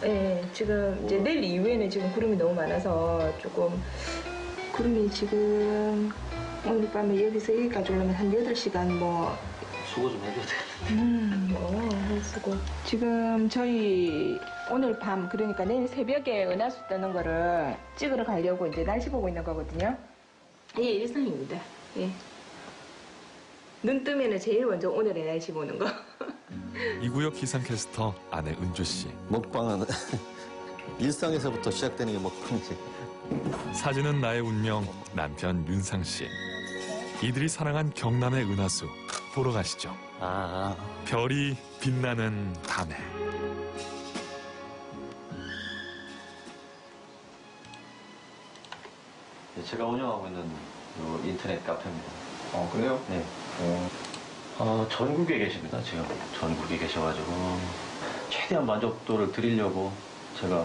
네, 지금 이제 내일 이후에는 지금 구름이 너무 많아서 조금 구름이 지금 오늘 밤에 여기서 여기까지 오려면 한 8시간 뭐 수고 좀 해줘야 돼. 음, 뭐, 수고. 지금 저희 오늘 밤, 그러니까 내일 새벽에 은하수 뜨는 거를 찍으러 가려고 이제 날씨 보고 있는 거거든요. 예, 일상입니다. 예. 눈 뜨면은 제일 먼저 오늘의 날씨 보는 거. 이 구역 기상캐스터 아내 은주 씨. 먹방은 일상에서부터 시작되는 게 먹방이지. 사진은 나의 운명 남편 윤상 씨. 이들이 사랑한 경남의 은하수 보러 가시죠. 아, 별이 빛나는 밤에. 네, 제가 운영하고 있는 요 인터넷 카페입니다. 어, 그래요? 네. 어, 어, 전국에 계십니다, 지금. 전국에 계셔가지고. 최대한 만족도를 드리려고 제가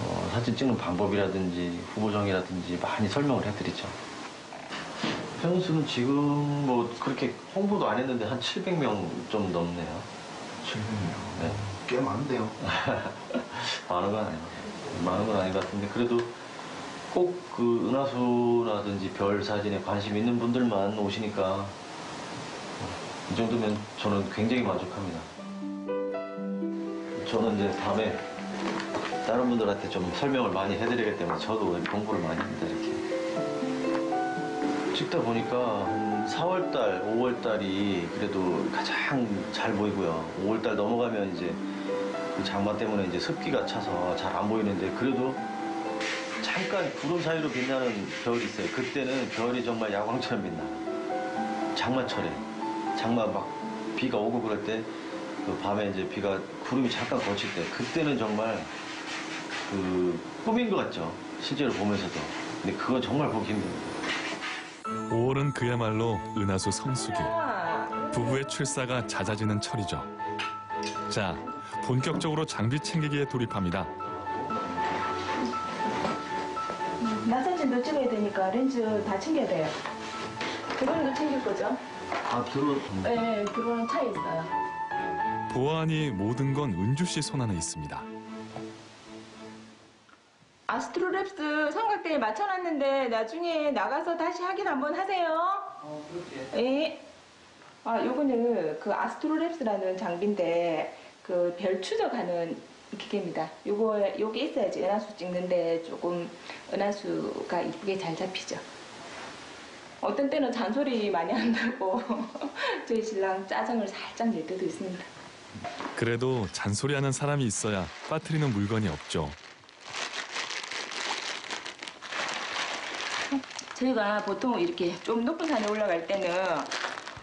어, 사진 찍는 방법이라든지 후보정이라든지 많이 설명을 해드리죠. 팬수는 지금 뭐 그렇게 홍보도 안 했는데 한 700명 좀 넘네요. 700명. 네. 꽤 많은데요. 많은 건 아니에요. 많은 건 아닌 것 같은데 그래도 꼭 그 은하수라든지 별 사진에 관심 있는 분들만 오시니까 이 정도면 저는 굉장히 만족합니다. 저는 이제 밤에 다른 분들한테 좀 설명을 많이 해드리기 때문에 저도 공부를 많이 합니다 이렇게. 찍다 보니까 한 4월달, 5월달이 그래도 가장 잘 보이고요. 5월달 넘어가면 이제 그 장마 때문에 이제 습기가 차서 잘 안 보이는데 그래도 잠깐 구름 사이로 빛나는 별이 있어요. 그때는 별이 정말 야광처럼 빛나. 장마철에 장마 막 비가 오고 그럴 때 그 밤에 이제 비가 구름이 잠깐 거칠 때 그때는 정말 그 꿈인 것 같죠. 실제로 보면서도. 근데 그건 정말 보기 힘듭니다. 5월은 그야말로 은하수 성수기. 아, 부부의 출사가 잦아지는 철이죠. 자, 본격적으로 장비 챙기기에 돌입합니다. 나사진도 찍어야 되니까 렌즈 다 챙겨야 돼요. 드론도 챙길 거죠? 아 들어. 네, 드론은 차에 있어요. 보아하니 모든 건 은주 씨 손 안에 있습니다. 아스트로랩스 삼각대에 맞춰놨는데 나중에 나가서 다시 확인 한번 하세요. 어 그렇게. 예. 아, 요거는 그 아스트로랩스라는 장비인데 그 별 추적하는 기계입니다. 요거 요게 있어야지 은하수 찍는데 조금 은하수가 이쁘게 잘 잡히죠. 어떤 때는 잔소리 많이 한다고 저희 신랑 짜증을 살짝 낼 때도 있습니다. 그래도 잔소리하는 사람이 있어야 빠뜨리는 물건이 없죠. 저희가 보통 이렇게 좀 높은 산에 올라갈 때는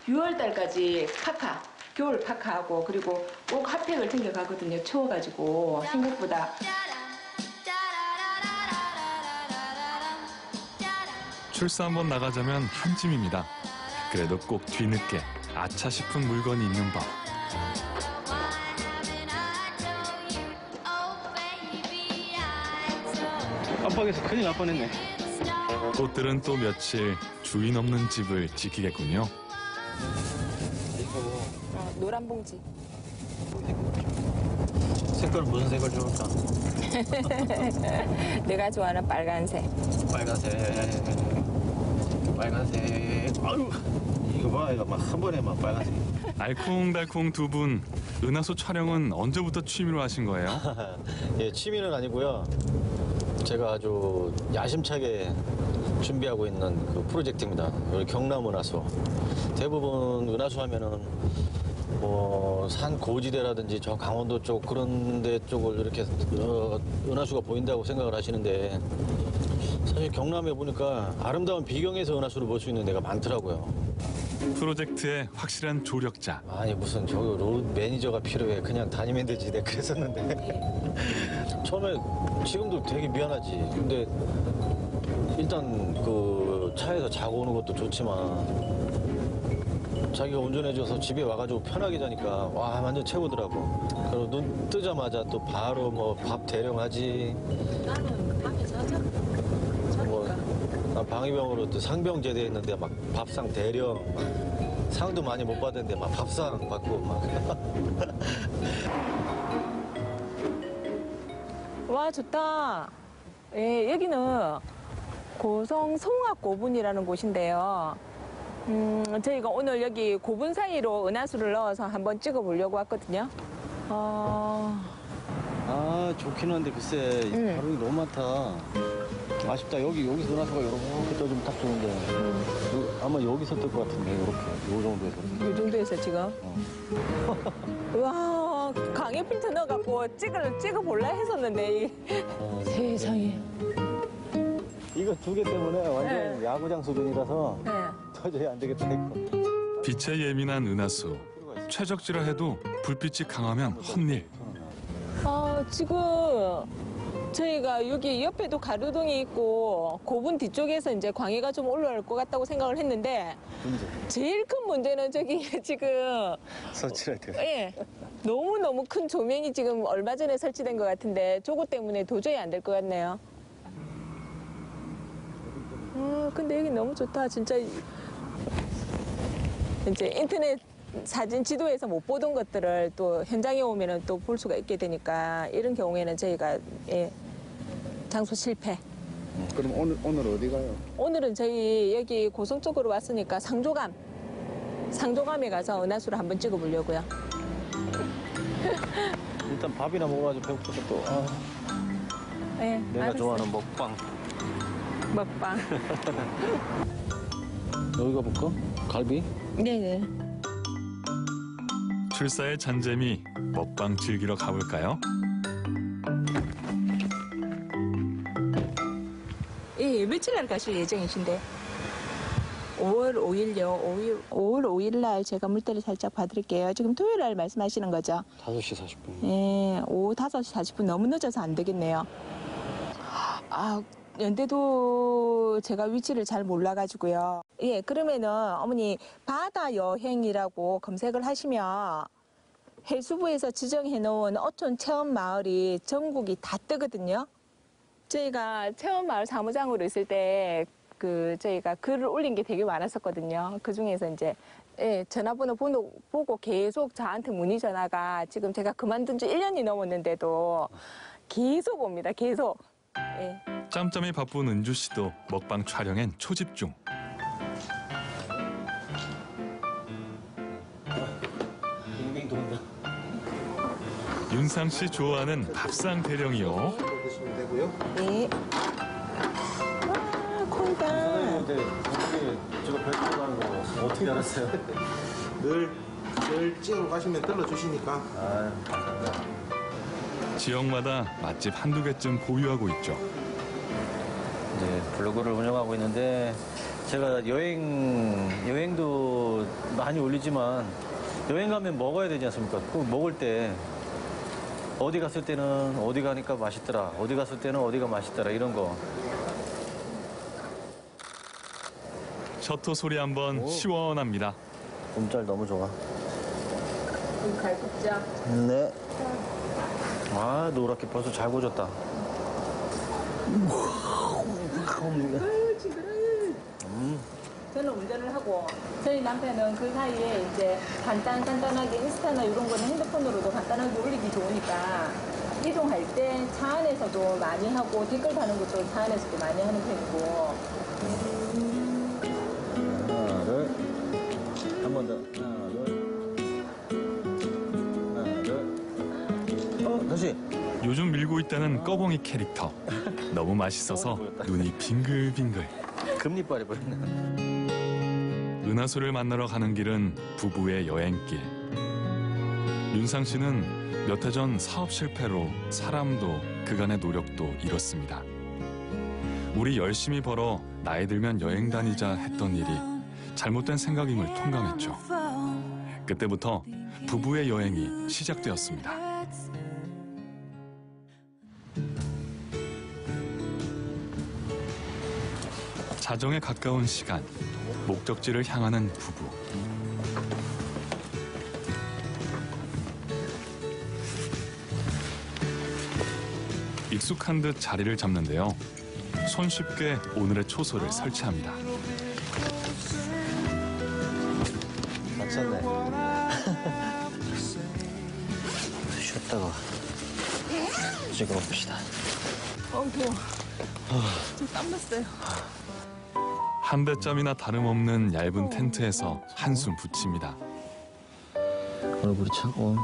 6월 달까지 파카, 겨울 파카하고 그리고 꼭 핫팩을 챙겨 가거든요. 추워가지고 생각보다 출사 한번 나가자면 한 짐입니다. 그래도 꼭 뒤늦게 아차 싶은 물건이 있는 법. 깜빡해서 큰일 날 뻔했네. 꽃들은 또 며칠 주인 없는 집을 지키겠군요. 어, 노란 봉지. 색깔 무슨 색깔 좋을까? 내가 좋아하는 빨간색. 빨간색. 빨간색. 아유, 이거 봐, 이거 막 한 번에 막 빨간색. 알콩달콩 두 분 은하수 촬영은 언제부터 취미로 하신 거예요? 예, 취미는 아니고요. 제가 아주 야심차게 준비하고 있는 그 프로젝트입니다. 여기 경남 은하수. 대부분 은하수 하면은 뭐산 고지대라든지 저 강원도 쪽 그런 데 쪽을 이렇게 어, 은하수가 보인다고 생각을 하시는데 사실 경남에 보니까 아름다운 비경에서 은하수를 볼 수 있는 데가 많더라고요. 프로젝트의 확실한 조력자. 아니 무슨 저기 로드 매니저가 필요해 그냥 다니면 되지 내가 그랬었는데 처음에 지금도 되게 미안하지 근데 일단 그 차에서 자고 오는 것도 좋지만 자기가 운전해줘서 집에 와가지고 편하게 자니까 와 완전 최고더라고 그리고 눈 뜨자마자 또 바로 뭐 밥 대령하지 나는 밤에 자자. 방위병으로 또 상병 제대했는데 막 밥상 대령 막 상도 많이 못 받았는데 막 밥상 받고 막 와 좋다. 예, 여기는 고성 송악 고분이라는 곳인데요. 음, 저희가 오늘 여기 고분 사이로 은하수를 넣어서 한번 찍어 보려고 왔거든요. 어, 아 좋긴 한데 글쎄 응. 바로 너무 많다. 아쉽다 여기 여기서 은하수가 이렇게 떠주면 딱 좋은데 요- 아마 여기서 뜰 것 같은데 이렇게 요 정도에서. 이 정도에서 지금. 어. 와, 강의 필터 넣어갖고 찍을, 찍어볼라 했었는데. 이- 어, 세상에. 이거 두 개 때문에 완전 네. 야구장 수준이라서 네. 도저히 안 되겠다 이거. 빛에 예민한 은하수. 최적지라 해도 불빛이 강하면 헛일. 아, 지금 저희가 여기 옆에도 가로등이 있고 고분 뒤쪽에서 이제 광해가 좀 올라올 것 같다고 생각을 했는데 문제 제일 큰 문제는 저기 지금 설치할 때. 예 너무 너무 큰 조명이 지금 얼마 전에 설치된 것 같은데 저거 때문에 도저히 안 될 것 같네요. 아 근데 여기 너무 좋다 진짜 이제 인터넷 사진 지도에서 못 보던 것들을 또 현장에 오면은 또 볼 수가 있게 되니까 이런 경우에는 저희가 예 장소 실패. 그럼 오늘 오늘 어디 가요? 오늘은 저희 여기 고성 쪽으로 왔으니까 상조감 상조감에 가서 은하수를 한번 찍어보려고요. 일단 밥이나 먹어가지고 배고파서 또 아, 네, 내가 알았어요. 좋아하는 먹방. 먹방. 여기 가 볼까? 갈비? 네네. 출사의 잔재미 먹방 즐기러 가볼까요? 예, 며칠 날 가실 예정이신데? 5월 5일요. 5일, 5월 5일 날 제가 물때를 살짝 봐드릴게요. 지금 토요일 날 말씀하시는 거죠? 5시 40분. 예, 오후 5시 40분 너무 늦어서 안 되겠네요. 아, 연대도 제가 위치를 잘 몰라가지고요. 예, 그러면은 어머니 바다 여행이라고 검색을 하시면 해수부에서 지정해 놓은 어촌 체험 마을이 전국이 다 뜨거든요. 저희가 체험 마을 사무장으로 있을 때 그 저희가 글을 올린 게 되게 많았었거든요. 그 중에서 이제 예, 전화번호 번호 보고 계속 저한테 문의 전화가 지금 제가 그만둔 지 1년이 넘었는데도 계속 옵니다. 계속. 예. 짬짬이 바쁜 은주 씨도 먹방 촬영엔 초집중. 윤상 씨 좋아하는 밥상 대령이요. 드시면 되고요. 네. 와, 콩다. 근데 어떻게 제가 별도로 하는 거 어떻게 알았어요? 늘 늘 찍으러 가시면 들러 주시니까 아, 감사합니다. 지역마다 맛집 한두 개쯤 보유하고 있죠. 이제 블로그를 운영하고 있는데 제가 여행 여행도 많이 올리지만 여행 가면 먹어야 되지 않습니까? 꼭 먹을 때 어디 갔을 때는 어디 가니까 맛있더라. 어디 갔을 때는 어디가 맛있더라. 이런 거. 셔터 소리 한번 시원합니다. 봄잘 너무 좋아. 잘 굽죠? 네. 아 노랗게 벌써 잘 구워졌다. 저는 운전을 하고 저희 남편은 그 사이에 이제 간단 간단하게 인스타나 이런 거는 핸드폰으로도 간단하게 올리기 좋으니까 이동할 때 차 안에서도 많이 하고 댓글 다는 것도 차 안에서도 많이 하는 편이고 하나 둘. 한번 더. 하나 둘. 하나 둘. 어 다시. 요즘 밀고 있다는 꺼봉이 캐릭터. 너무 맛있어서 눈이 빙글빙글. 금리빨이 보였네. 은하수를 만나러 가는 길은 부부의 여행길. 윤상 씨는 몇 해 전 사업 실패로 사람도 그간의 노력도 잃었습니다. 우리 열심히 벌어 나이 들면 여행 다니자 했던 일이 잘못된 생각임을 통감했죠. 그때부터 부부의 여행이 시작되었습니다. 자정에 가까운 시간, 목적지를 향하는 부부. 익숙한 듯 자리를 잡는데요. 손쉽게 오늘의 초소를 설치합니다. 맞췄네. 쉬었다가. 찍어봅시다. 어우 더워. 저땀 났어요. 한 배점이나 다름없는 얇은 텐트에서 한숨 붙입니다. 얼굴이 차고.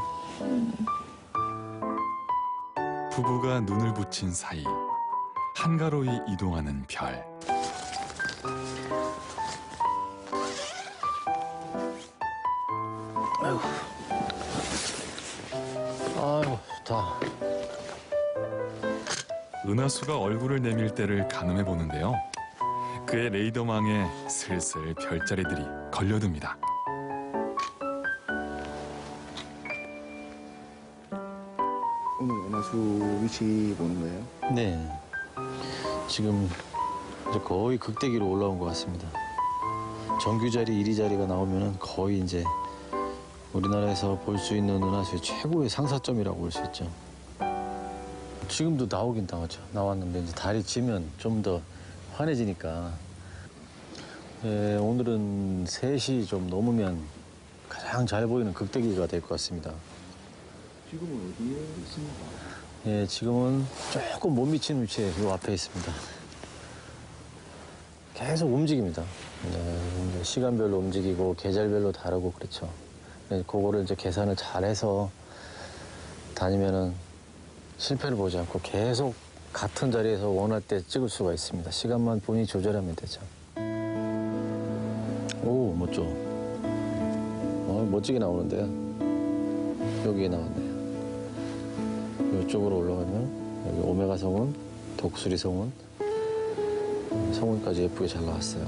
부부가 눈을 붙인 사이 한가로이 이동하는 별. 아이고 좋다. 은하수가 얼굴을 내밀 때를 가늠해 보는데요. 그의 레이더망에 슬슬 별자리들이 걸려듭니다. 오늘 은하수 위치 보는 거예요? 네. 지금 이제 거의 극대기로 올라온 것 같습니다. 정규 자리, 1위 자리가 나오면은 거의 이제 우리나라에서 볼 수 있는 은하수의 최고의 상사점이라고 볼 수 있죠. 지금도 나오긴 나왔죠. 나왔는데 이제 달이 지면 좀더 환해지니까. 네, 오늘은 3시 좀 넘으면 가장 잘 보이는 극대기가 될 것 같습니다. 지금은 어디에 있습니까? 예, 지금은 조금 못 미치는 위치에 요 앞에 있습니다. 계속 움직입니다. 네, 시간별로 움직이고 계절별로 다르고 그렇죠. 네, 그거를 이제 계산을 잘해서 다니면은 실패를 보지 않고 계속 같은 자리에서 원할 때 찍을 수가 있습니다. 시간만 본인이 조절하면 되죠. 오, 멋져. 어, 멋지게 나오는데요. 여기에 나왔네요. 이쪽으로 올라가면 여기 오메가 성운, 독수리 성운, 성운까지 예쁘게 잘 나왔어요.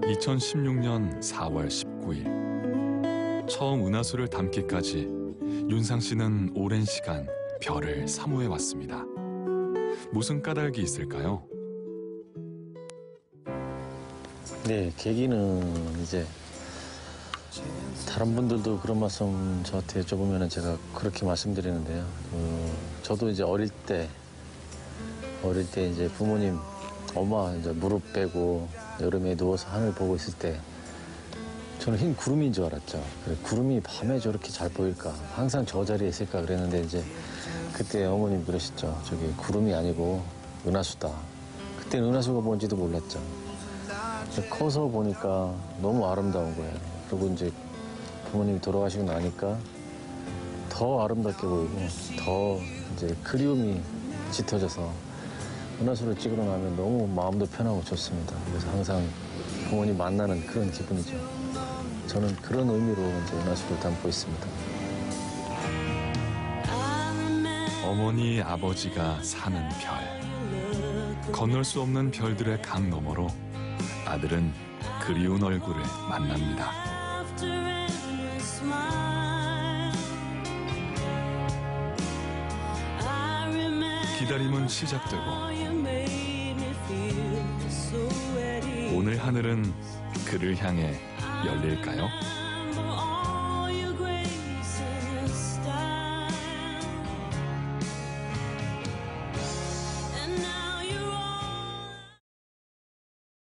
2016년 4월 19일 처음 은하수를 담기까지 윤상 씨는 오랜 시간 별을 사모해 왔습니다. 무슨 까닭이 있을까요? 네, 계기는 이제 다른 분들도 그런 말씀 저한테 여쭤보면 제가 그렇게 말씀드리는데요. 그, 저도 이제 어릴 때, 어릴 때 이제 부모님, 엄마 이제 무릎 빼고 여름에 누워서 하늘 보고 있을 때 저는 흰 구름인 줄 알았죠. 그래, 구름이 밤에 저렇게 잘 보일까? 항상 저 자리에 있을까? 그랬는데 이제 그때 어머님 그러셨죠. 저기 구름이 아니고 은하수다. 그때는 은하수가 뭔지도 몰랐죠. 커서 보니까 너무 아름다운 거예요. 그리고 이제 부모님이 돌아가시고 나니까 더 아름답게 보이고 더 이제 그리움이 짙어져서 은하수를 찍으러 나면 너무 마음도 편하고 좋습니다. 그래서 항상 부모님 만나는 그런 기분이죠. 저는 그런 의미로 이제 은하수를 담고 있습니다. 어머니, 아버지가 사는 별. 건널 수 없는 별들의 강 너머로 아들은 그리운 얼굴을 만납니다. 기다림은 시작되고 오늘 하늘은 그를 향해 열릴까요?